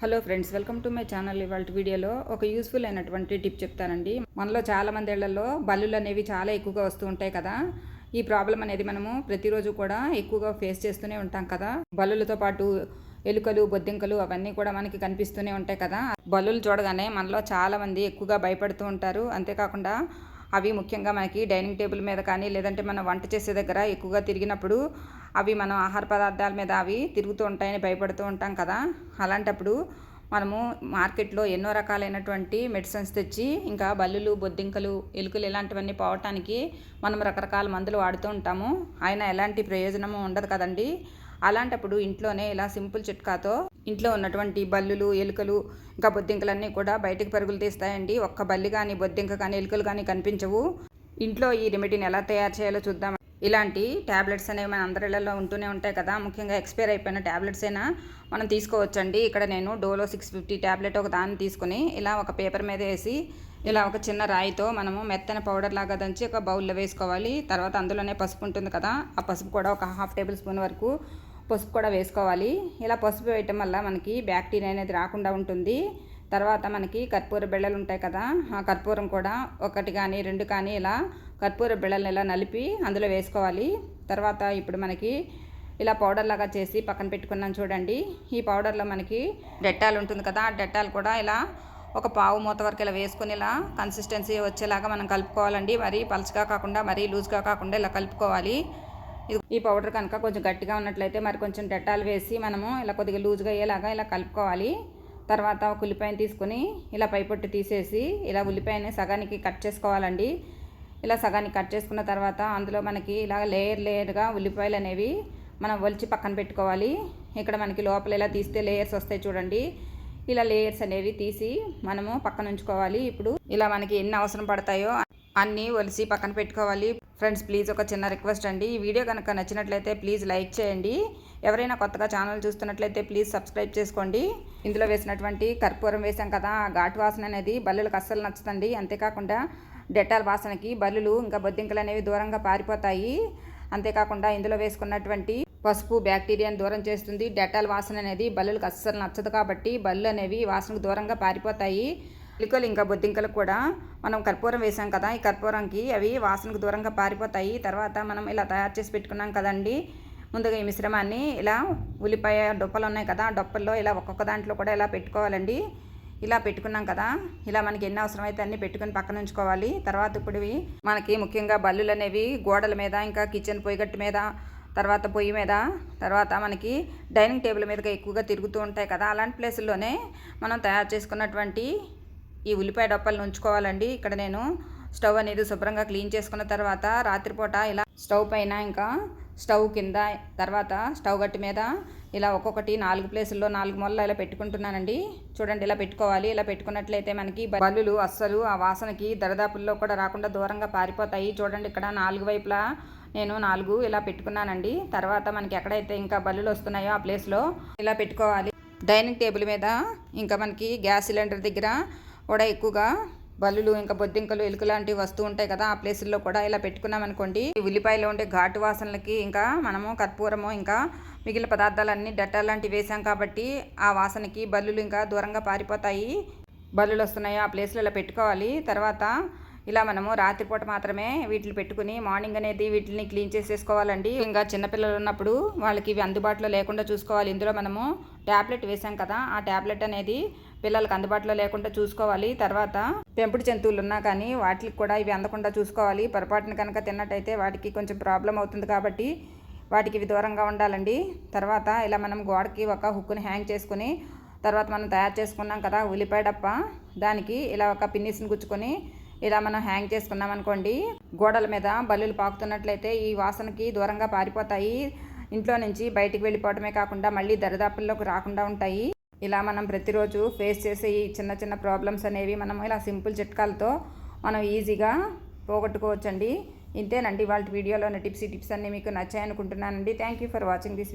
Hello friends welcome to my channel ఇవాళ వీడియోలో ఒక యూస్ఫుల్ అయినటువంటి టిప్ చెప్తానండి. మనలో చాలామంది ఇళ్ళలో బల్లులు అనేవి చాలా ఎక్కువగా వస్తూ ఉంటాయి కదా. ఈ ప్రాబ్లం అనేది మనము ప్రతిరోజు కూడా ఎక్కువగా ఫేస్ చేస్తూనే ఉంటాం కదా. బల్లులతో పాటు ఎలుకలు బొద్దింకలు అవన్నీ కూడా మనకి కనిపిస్తూనే ఉంటాయి కదా. బల్లులు చూడగానే మనలో చాలామంది ఎక్కువగా భయపడుతూ ఉంటారు. అంతేకాకుండా అవి ముఖ్యంగా మనకి డైనింగ్ టేబుల్ మీద కానీ లేదంటే మనం వంట చేసే దగ్గర ఎక్కువగా తిరిగినప్పుడు అవి మనం ఆహార పదార్థాల మీద అవి తిరుగుతూ ఉంటాయని భయపడుతూ ఉంటాం కదా. అలాంటప్పుడు మనము మార్కెట్లో ఎన్నో రకాలైనటువంటి మెడిసిన్స్ తెచ్చి ఇంకా బల్లులు బొద్దింకలు ఎలుకలు ఇలాంటివన్నీ పోవటానికి మనం రకరకాల మందులు వాడుతూ ఉంటాము. అయినా ఎలాంటి ప్రయోజనము ఉండదు కదండి. అలాంటప్పుడు ఇంట్లోనే ఇలా సింపుల్ చిట్కాతో ఇంట్లో ఉన్నటువంటి బల్లులు ఎలుకలు ఇంకా బొద్దింకలన్నీ కూడా బయటకు పరుగులు తీస్తాయండి. ఒక్క బల్లి కానీ బొద్దింక కానీ ఎలుకలు కానీ కనిపించవు. ఇంట్లో ఈ రెమెడీని ఎలా తయారు చేయాలో చూద్దాం ఇలాంటి ట్యాబ్లెట్స్ అనేవి మన అందరిలలో ఉంటూనే ఉంటాయి కదా. ముఖ్యంగా ఎక్స్పైర్ అయిపోయిన ట్యాబ్లెట్స్ అయినా మనం తీసుకోవచ్చండి. ఇక్కడ నేను డోలో సిక్స్ ఫిఫ్టీ ట్యాబ్లెట్ ఒక దాన్ని తీసుకుని ఇలా ఒక పేపర్ మీద వేసి ఇలా ఒక చిన్న రాయితో మనము మెత్తన పౌడర్ లాగా దంచి ఒక బౌల్లో వేసుకోవాలి. తర్వాత అందులోనే పసుపు ఉంటుంది కదా. ఆ పసుపు కూడా ఒక హాఫ్ టేబుల్ స్పూన్ వరకు పసుపు కూడా వేసుకోవాలి. ఇలా పసుపు వేయటం వల్ల మనకి బ్యాక్టీరియా అనేది రాకుండా ఉంటుంది. తర్వాత మనకి కర్పూర బిళ్ళలు ఉంటాయి కదా ఆ కర్పూరం కూడా ఒకటి కానీ రెండు కానీ ఇలా కర్పూర బిళ్ళలను ఇలా నలిపి అందులో వేసుకోవాలి. తర్వాత ఇప్పుడు మనకి ఇలా పౌడర్ లాగా చేసి పక్కన పెట్టుకున్నాం చూడండి. ఈ పౌడర్లో మనకి డెట్టాల్ ఉంటుంది కదా ఆ డెట్టాల్ కూడా ఇలా ఒక పావు మూత వరకు ఇలా వేసుకొని ఇలా కన్సిస్టెన్సీ వచ్చేలాగా మనం కలుపుకోవాలండి. మరీ పలచగా కాకుండా మరీ లూజ్గా కాకుండా ఇలా కలుపుకోవాలి. ఇది ఈ పౌడర్ కనుక కొంచెం గట్టిగా ఉన్నట్లయితే మరి కొంచెం డెట్టాల్ వేసి మనము ఇలా కొద్దిగా లూజ్గా అయ్యేలాగా ఇలా కలుపుకోవాలి. తర్వాత ఒక ఉల్లిపాయను తీసుకొని ఇలా పైపొట్టు తీసేసి ఇలా ఉల్లిపాయని సగానికి కట్ చేసుకోవాలండి. ఇలా సగానికి కట్ చేసుకున్న తర్వాత అందులో మనకి ఇలా లేయర్ లేయర్గా ఉల్లిపాయలు అనేవి మనం ఒలిచి పక్కన పెట్టుకోవాలి. ఇక్కడ మనకి లోపల ఇలా తీస్తే లేయర్స్ వస్తాయి చూడండి. ఇలా లేయర్స్ అనేవి తీసి మనము పక్కన ఉంచుకోవాలి. ఇప్పుడు ఇలా మనకి ఎన్ని అవసరం పడతాయో అన్నీ ఒలిసి పక్కన పెట్టుకోవాలి. ఫ్రెండ్స్ ప్లీజ్ ఒక చిన్న రిక్వెస్ట్ అండి. ఈ వీడియో కనుక నచ్చినట్లయితే ప్లీజ్ లైక్ చేయండి. ఎవరైనా కొత్తగా ఛానల్ చూస్తున్నట్లయితే ప్లీజ్ సబ్స్క్రైబ్ చేసుకోండి. ఇందులో వేసినటువంటి కర్పూరం వేసాం కదా ఆ ఘాటు వాసన అనేది బల్లులకు అస్సలు నచ్చుతుంది అంతేకాకుండా డెటాల్ వాసనకి బల్లులు ఇంకా బొద్దింకలు అనేవి దూరంగా పారిపోతాయి. అంతేకాకుండా ఇందులో వేసుకున్నటువంటి పసుపు బ్యాక్టీరియాను దూరం చేస్తుంది. డెటాల్ వాసన అనేది బల్లులకు అస్సలు నచ్చదు కాబట్టి బల్లు అనేవి వాసనకు దూరంగా పారిపోతాయి. ఎలుకలు ఇంకా బొద్దింకలు కూడా మనం కర్పూరం వేసాం కదా ఈ కర్పూరంకి అవి వాసనకు దూరంగా పారిపోతాయి. తర్వాత మనం ఇలా తయారు చేసి పెట్టుకున్నాం కదండి. ముందుగా ఈ మిశ్రమాన్ని ఇలా ఉల్లిపాయ డొప్పలు ఉన్నాయి కదా ఆ డొప్పల్లో ఇలా ఒక్కొక్క దాంట్లో కూడా ఇలా పెట్టుకోవాలండి. ఇలా పెట్టుకున్నాం కదా ఇలా మనకి ఎన్ని అవసరమైతే అన్ని పెట్టుకుని పక్కన ఉంచుకోవాలి. తర్వాత ఇప్పుడు మనకి ముఖ్యంగా బల్లులు అనేవి గోడల మీద ఇంకా కిచెన్ పొయ్యిగట్టు మీద తర్వాత పొయ్యి మీద తర్వాత మనకి డైనింగ్ టేబుల్ మీదగా ఎక్కువగా తిరుగుతూ ఉంటాయి కదా. అలాంటి ప్లేసుల్లోనే మనం తయారు చేసుకున్నటువంటి ఈ ఉల్లిపాయ డొప్పలను ఉంచుకోవాలండి. ఇక్కడ నేను స్టవ్ అనేది శుభ్రంగా క్లీన్ చేసుకున్న తర్వాత రాత్రిపూట ఇలా స్టవ్ పైన ఇంకా స్టవ్ కింద తర్వాత స్టవ్ గట్టి మీద ఇలా ఒక్కొక్కటి నాలుగు ప్లేసుల్లో నాలుగు మొల్ల ఇలా పెట్టుకుంటున్నానండి. చూడండి ఇలా పెట్టుకోవాలి. ఇలా పెట్టుకున్నట్లయితే మనకి బల్లులు అస్సలు ఆ వాసనకి దరదాపుల్లో కూడా రాకుండా దూరంగా పారిపోతాయి. చూడండి ఇక్కడ నాలుగు వైపులా నేను నాలుగు ఇలా పెట్టుకున్నానండి. తర్వాత మనకి ఎక్కడైతే ఇంకా బల్లులు వస్తున్నాయో ఆ ప్లేస్లో ఇలా పెట్టుకోవాలి. డైనింగ్ టేబుల్ మీద ఇంకా మనకి గ్యాస్ సిలిండర్ దగ్గర కూడా ఎక్కువగా బల్లులు ఇంకా బొద్దింకలు ఎలుక లాంటివి వస్తూ ఉంటాయి కదా ఆ ప్లేసుల్లో కూడా ఇలా పెట్టుకున్నాం అనుకోండి. ఉల్లిపాయలో ఉండే ఘాటు వాసనలకి ఇంకా మనము కర్పూరము ఇంకా మిగిలిన పదార్థాలన్నీ డట్టాలు లాంటివి వేసాం కాబట్టి ఆ వాసనకి బల్లులు ఇంకా దూరంగా పారిపోతాయి. బల్లులు వస్తున్నాయో ఆ ప్లేస్లో ఇలా పెట్టుకోవాలి. తర్వాత ఇలా మనము రాత్రిపూట మాత్రమే వీటిని పెట్టుకుని మార్నింగ్ అనేది వీటిని క్లీన్ చేసేసుకోవాలండి. ఇంకా చిన్నపిల్లలు ఉన్నప్పుడు వాళ్ళకి ఇవి అందుబాటులో లేకుండా చూసుకోవాలి. ఇందులో మనము ట్యాబ్లెట్ వేసాం కదా ఆ ట్యాబ్లెట్ అనేది పిల్లలకు అందుబాటులో లేకుండా చూసుకోవాలి. తర్వాత పెంపుడు జంతువులు ఉన్నా కానీ వాటికి కూడా ఇవి అందకుండా చూసుకోవాలి. పొరపాటున కనుక తిన్నట్టయితే వాటికి కొంచెం ప్రాబ్లం అవుతుంది కాబట్టి వాటికి ఇవి దూరంగా ఉండాలండి. తర్వాత ఇలా మనం గోడకి ఒక హుక్కుని హ్యాంగ్ చేసుకుని తర్వాత మనం తయారు చేసుకున్నాం కదా ఉల్లిపాయ డప్ప దానికి ఇలా ఒక పిన్నిస్ని గుచ్చుకొని ఇలా మనం హ్యాంగ్ చేసుకున్నాం అనుకోండి గోడల మీద బల్లులు పాకుతున్నట్లయితే ఈ వాసనకి దూరంగా పారిపోతాయి. ఇంట్లో నుంచి బయటికి వెళ్ళిపోవడమే కాకుండా మళ్ళీ దరిదాపుల్లోకి రాకుండా ఉంటాయి. ఇలా మనం ప్రతిరోజు ఫేస్ చేసే ఈ చిన్న చిన్న ప్రాబ్లమ్స్ అనేవి మనం ఇలా సింపుల్ చిట్కాలతో మనం ఈజీగా పోగొట్టుకోవచ్చండి. ఇంతేనండి వాళ్ళ వీడియోలోని టిప్స్ టిప్స్ అన్నీ మీకు నచ్చాయనుకుంటున్నానండి. Thank you for watching this video